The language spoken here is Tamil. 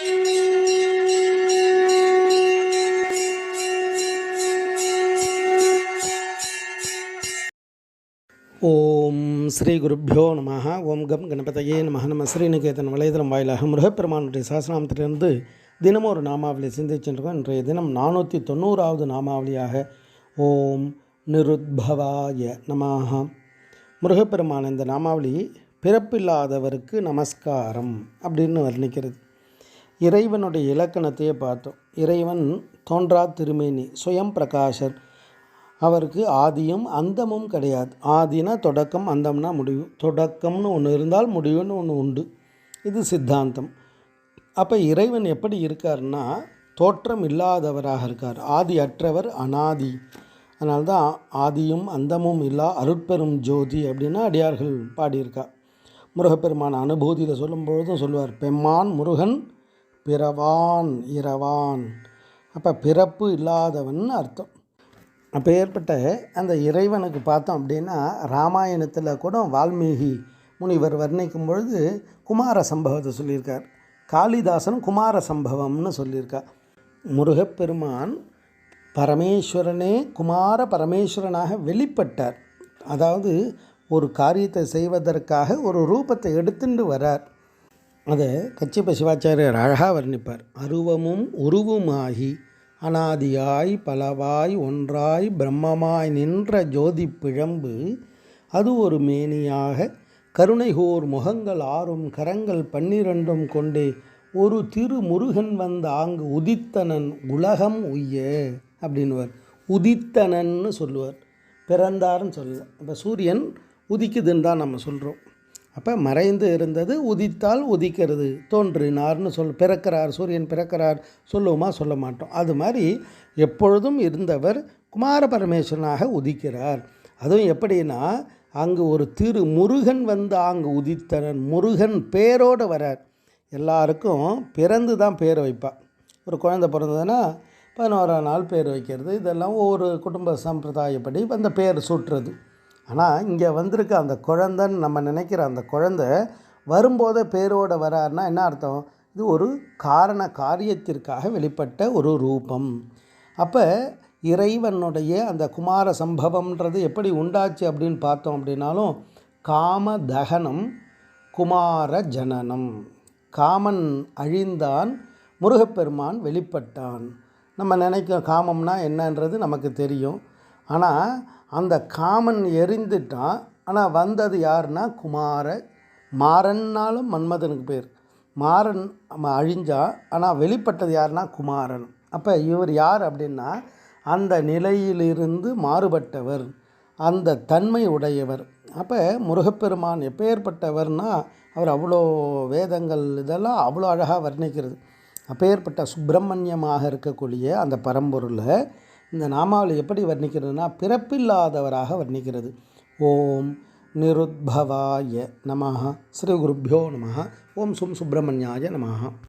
ஓம் ஸ்ரீ குருப்பியோ நம ஓம் கம் கணபதையே நம நம்ம ஸ்ரீநிகேதன் வலைதளம் வாயிலாக முருகப்பெருமானுடைய சாசனாமத்திலிருந்து தினமும் ஒரு நாமாவளி சிந்திச்சுருக்கோம் இன்றைய தினம் நானூற்றி தொண்ணூறாவது நாமாவளியாக ஓம் நிருத்பவாய நமாக முருகப்பெருமான் இந்த நாமாவளி பிறப்பில்லாதவருக்கு நமஸ்காரம் அப்படின்னு வர்ணிக்கிறது. இறைவனுடைய இலக்கணத்தையே பார்த்தோம். இறைவன் தோன்றா திருமேனி சுயம் பிரகாஷர் அவருக்கு ஆதியும் அந்தமும் கிடையாது. ஆதினா தொடக்கம் அந்தம்னா முடிவு. தொடக்கம்னு ஒன்று இருந்தால் முடிவுன்னு ஒன்று உண்டு. இது சித்தாந்தம். அப்போ இறைவன் எப்படி இருக்காருன்னா தோற்றம் இல்லாதவராக இருக்கார். ஆதி அற்றவர் அனாதி. அதனால தான் ஆதியும் அந்தமும் இல்லா அருட்பெரும் ஜோதி அப்படின்னு அடியார்கள் பாடியிருக்கா. முருகப்பெருமான் அனுபூதியில் சொல்லும்பொழுதும் சொல்லுவார் பெம்மான் முருகன் பிறவான் இரவான். அப்போ பிறப்பு இல்லாதவன் அர்த்தம். அப்போ ஏற்பட்ட அந்த இறைவனுக்கு பார்த்தோம் அப்படின்னா ராமாயணத்தில் கூட வால்மீகி முனிவர் வர்ணிக்கும் பொழுது குமார சம்பவத்தை சொல்லியிருக்கார். காளிதாசன் குமார சம்பவம்னு சொல்லியிருக்கார் முருகப்பெருமான் பரமேஸ்வரனே குமார பரமேஸ்வரனாக வெளிப்பட்டார். அதாவது ஒரு காரியத்தை செய்வதற்காக ஒரு ரூபத்தை எடுத்துட்டு வரார். அதை கச்சிப்ப சிவாச்சாரியர் அழகாக வர்ணிப்பார். அருவமும் உருவுமாகி அனாதியாய் பலவாய் ஒன்றாய் பிரம்மமாய் நின்ற ஜோதி பிழம்பு அது ஒரு மேனியாக கருணைகோர் முகங்கள் ஆறும் கரங்கள் பன்னிரண்டும் கொண்டே ஒரு திரு முருகன் வந்த ஆங்கு உதித்தனன் உலகம் உய்ய அப்படின்னுவார். உதித்தனன்னு சொல்லுவார். பிறந்தார்னு சொல்லல. இப்போ சூரியன் உதிக்குதுன்னு தான் நம்ம சொல்கிறோம் அப்போ மறைந்து இருந்தது உதித்தால் உதிக்கிறது. தோன்றினார்னு சொல் பிறக்கிறார் சூரியன் பிறக்கிறார் சொல்லுவோமா சொல்ல மாட்டோம். அது மாதிரி எப்பொழுதும் இருந்தவர் குமார பரமேஸ்வரனாக உதிக்கிறார். அதுவும் எப்படின்னா அங்கு ஒரு திரு முருகன் வந்து அங்கு உதித்தனர். முருகன் பேரோடு வரார். எல்லாருக்கும் பிறந்து தான் பேர் வைப்பாள் ஒரு குழந்தை பிறந்ததுன்னா பதினோராம் நாள் பேர் வைக்கிறது. இதெல்லாம் ஒவ்வொரு குடும்ப சம்பிரதாயப்படி அந்த பேர் சூட்டுறது ஆனால் இங்கே வந்திருக்க அந்த குழந்தைன்னு நம்ம நினைக்கிற அந்த குழந்தை வரும்போதே பேரோடு வராருன்னா என்ன அர்த்தம்? இது ஒரு காரண காரியத்திற்காக வெளிப்பட்ட ஒரு ரூபம். அப்போ இறைவனுடைய அந்த குமார சம்பவம்ன்றது எப்படி உண்டாச்சு அப்படின்னு பார்த்தோம் அப்படின்னாலும் காம தகனம் குமார ஜனனம். காமன் அழிந்தான் முருகப்பெருமான் வெளிப்பட்டான். நம்ம நினைக்க காமம்னா என்னன்றது நமக்கு தெரியும். ஆனால் அந்த காமன் எரிந்துட்டான் ஆனால் வந்தது யாருன்னா குமார மாறன்னாலும் மன்மதனுக்கு பேர். மாறன் அழிஞ்சா ஆனால் வெளிப்பட்டது யாருன்னா குமாரன். அப்போ இவர் யார் அப்படின்னா அந்த நிலையிலிருந்து மாறுபட்டவர் அந்த தன்மை உடையவர். அப்போ முருகப்பெருமான் எப்பேற்பட்டவர்னா அவர் அவ்வளோ வேதங்கள் இதெல்லாம் அவ்வளோ அழகாக வர்ணிக்கிறது. அப்பேற்பட்ட சுப்பிரமணியமாக இருக்கக்கூடிய அந்த பரம்பொருளை இந்த நாமாவளி எப்படி வர்ணிக்கிறதுனா பிறப்பில்லாதவராக வர்ணிக்கிறது. ஓம் நிருத்பவாய நம ஸ்ரீ குருப்பியோ நம ஓம் சும் சுப்பிரமணியாய நம